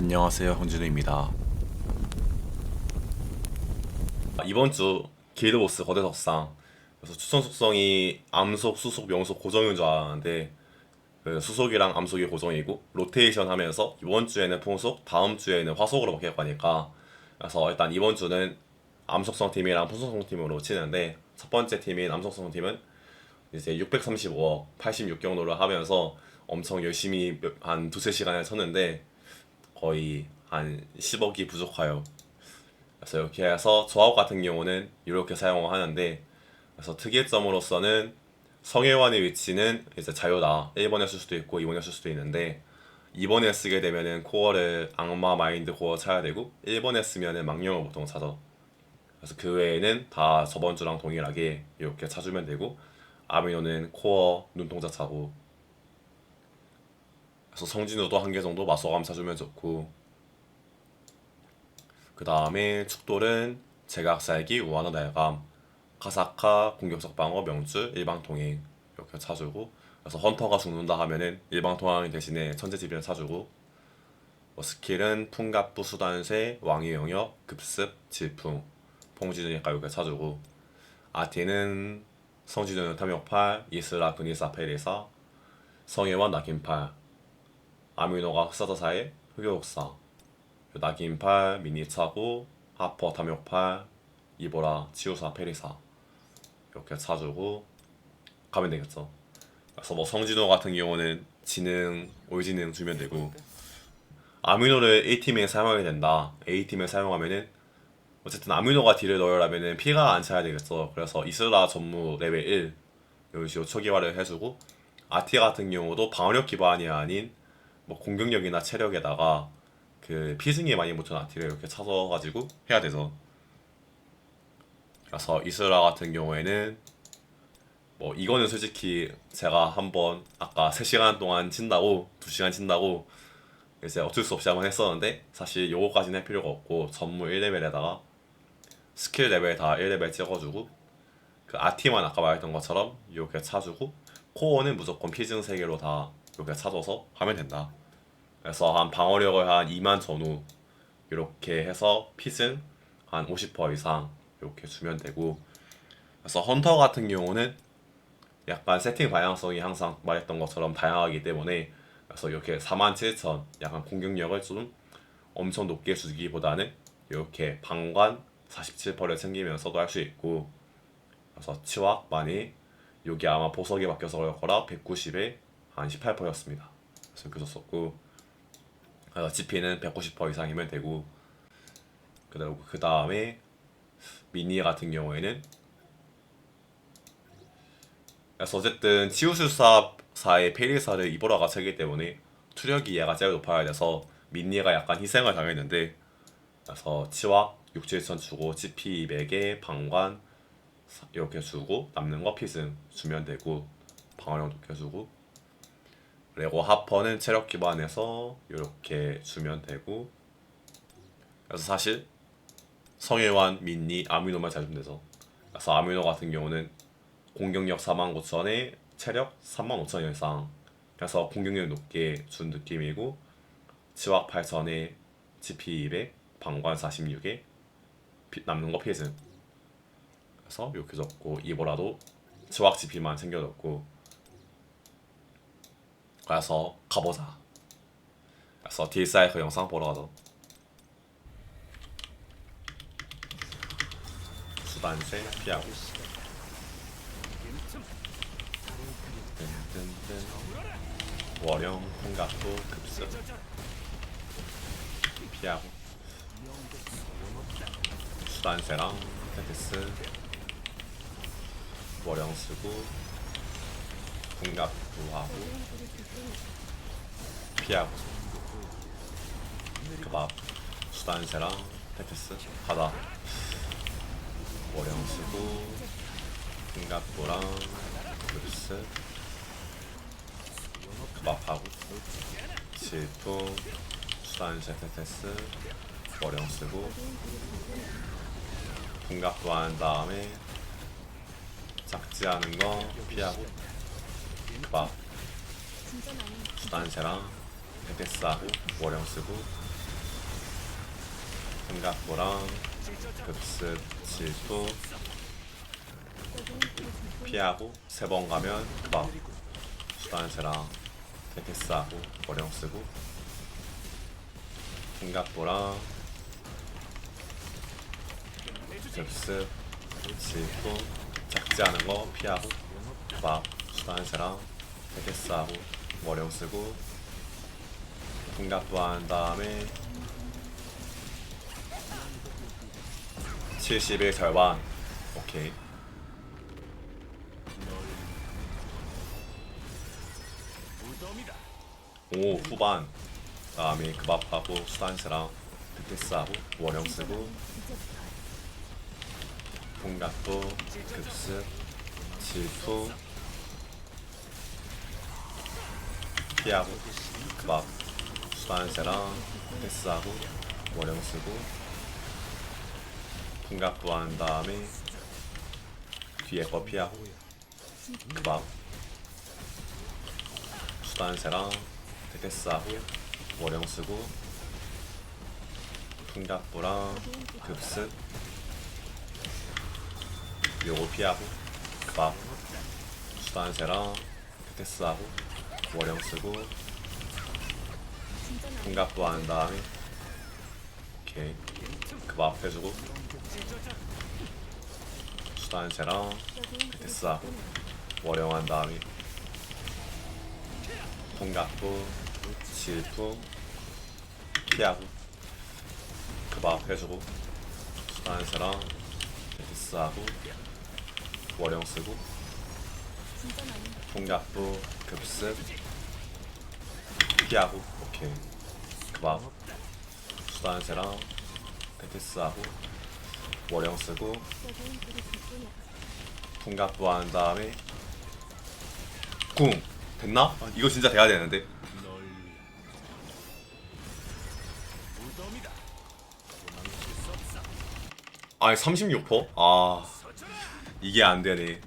안녕하세요 홍진우입니다. 아, 이번 주 길드보스 거대 석상 그래서 추천 속성이 암속, 수속, 명속 고정인 줄 알았는데 그 수속이랑 암속이 고정이고 로테이션 하면서 이번 주에는 풍속, 다음 주에는 화속으로 바뀔 거니까 그래서 일단 이번 주는 암속성 팀이랑 풍속성 팀으로 치는데 첫 번째 팀인 암속성 팀은 이제 635억 86 경로를 하면서 엄청 열심히 몇- 한 두세 시간을 쳤는데 거의 한 10억이 부족하여 그래서 이렇게 해서 조합 같은 경우는 이렇게 사용을 하는데 그래서 특이점으로서는 성혜환의 위치는 이제 자유다. 1번에 쓸 수도 있고 2번에 쓸 수도 있는데 2번에 쓰게 되면은 코어를 악마 마인드 코어 차야 되고 1번에 쓰면은 망령을 보통 차죠 그래서 그 외에는 다 저번 주랑 동일하게 이렇게 차주면 되고 아미노는 코어 눈동자 차고 그래서 성진우도 한 개 정도 마소감 차주면 좋고. 그 다음에 축돌은 제각살기 우한어 날감 카사카 공격적 방어 명줄 일방통행 이렇게 차주고. 그래서 헌터가 죽는다 하면은 일방통행 대신에 천재지변 차주고. 뭐 스킬은 풍갑부 수단세 왕의 영역 급습 질풍 퐁지니까 이렇게 차주고. 아티는 성지전은 탐욕팔 이스라 그니사 페리사 성혜원 낙인팔 아미노가 흑사자사의 흑요옥사. 낙인팔 미니차고 하퍼 탐욕팔 이보라 치우사 페리사. 이렇게 차주고 가면 되겠죠. 그래서 뭐 성진호 같은 경우는 지능 올지능 주면 되고 아미노를 A팀에 사용하게 된다. A팀에 사용하면은 어쨌든 아미노가 딜을 넣으려면은 피가 안 차야 되겠어 그래서 이슬라 전무 레벨 1 이런 식으로 초기화를 해주고 아티 같은 경우도 방어력 기반이 아닌 뭐 공격력이나 체력에다가 그 피승에 많이 붙은 아티를 이렇게 찾아 가지고 해야 돼서. 그래서 이슬라 같은 경우에는 뭐 이거는 솔직히 제가 한번 아까 3시간 동안 친다고 2시간 친다고 이제 어쩔 수 없이 한번 했었는데 사실 요거까지는 할 필요가 없고 전무 1레벨에다가 스킬 레벨 다 1레벨 찍어주고 그 아티만 아까 말했던 것처럼 이렇게 차주고 코어는 무조건 피증 3개로 다 이렇게 차줘서 하면 된다 그래서 한 방어력을 한 2만 전후 이렇게 해서 핏은 한 50% 이상 이렇게 주면 되고 그래서 헌터 같은 경우는 약간 세팅 방향성이 항상 말했던 것처럼 다양하기 때문에 그래서 이렇게 47,000 약간 공격력을 좀 엄청 높게 주기보다는 이렇게 방관 47%를 챙기면서도 할 수 있고 그래서 치확 많이 여기 아마 보석이 바뀌어서 거라 190에 한 18%였습니다. 그래서 이렇게 줬었고 그래서 GP는 190% 이상이면 되고 그리고 그 다음에 미니 같은 경우에는 그래서 어쨌든 치우술사사의 페리사를 이보라가 차기 때문에 투력이 얘가 제일 높아야 돼서 미니가 약간 희생을 당했는데 그래서 치와 6, 7천 주고 GP 200에 방관 이렇게 주고 남는 거 피승 주면 되고 방어력 높게 주고 그리고 하퍼는 체력 기반에서 이렇게 주면 되고. 그래서 사실 성혜환, 민니, 아미노만 잘 주면 돼서. 그래서 아미노 같은 경우는 공격력 49,000에 체력 35,000 이상. 그래서 공격력 높게 준 느낌이고 치확 8,000에 GP 200 방관 46에 피- 남는 거 피해승 그래서 이렇게 적고 이보라도 치확 GP만 챙겨줬고 그래서 가보자. 그래서 딜사이클 영상 보러 가죠 수단세 피하고 월영 홍각도 급습 피하고. 수단세랑 테티스. 월영 쓰고 홍각도 하고 피하고. 그밥 수단세랑 테티스 가다. 월영 쓰고 홍각도랑 급습 그밥하고. 질풍 수단세 테테스. 월영 쓰고. 풍각도 한 다음에 작지 않은 거 피하고 그밥. 수단세랑 테테스하고 월영 쓰고 생각보랑 급습 질투 피하고 세 번 가면 막 수단세랑 테테스하고 어령 쓰고 생각보랑 급습 질투 작지 않은 거 피하고 막 수단세랑 테테스하고 어령 쓰고 생각도 한 다음에 70의 절반. 오케이. 오 후반. 다음에 그밥하고 수단스랑 드테스하고 원형 쓰고 동각도 급습 질투 피하고 그밥 수단세랑 드테스하고 원형 쓰고 풍각도 한 다음에 뒤에 거 피하고 그밥 수단세랑 테테스하고 월형 쓰고 풍각부랑 급습 요거 피하고 그밥 수단세랑 테테스하고 월형 쓰고. 풍각부 한 다음에. 오케이. 그밥 해주고. 수단세랑 테테스하고 월형 한 다음에. 통각도 질투. 피하고. 그밥 해주고. 수단세랑 테티스하고. 월형 쓰고. 통각도 급습 피하고 오케이 그밥 수단세랑 테티스하고 월형 쓰고 통각도 한 다음에 궁 됐나? 아, 이거 진짜 돼야 되는데 아니 36%? 아 이게 안 되네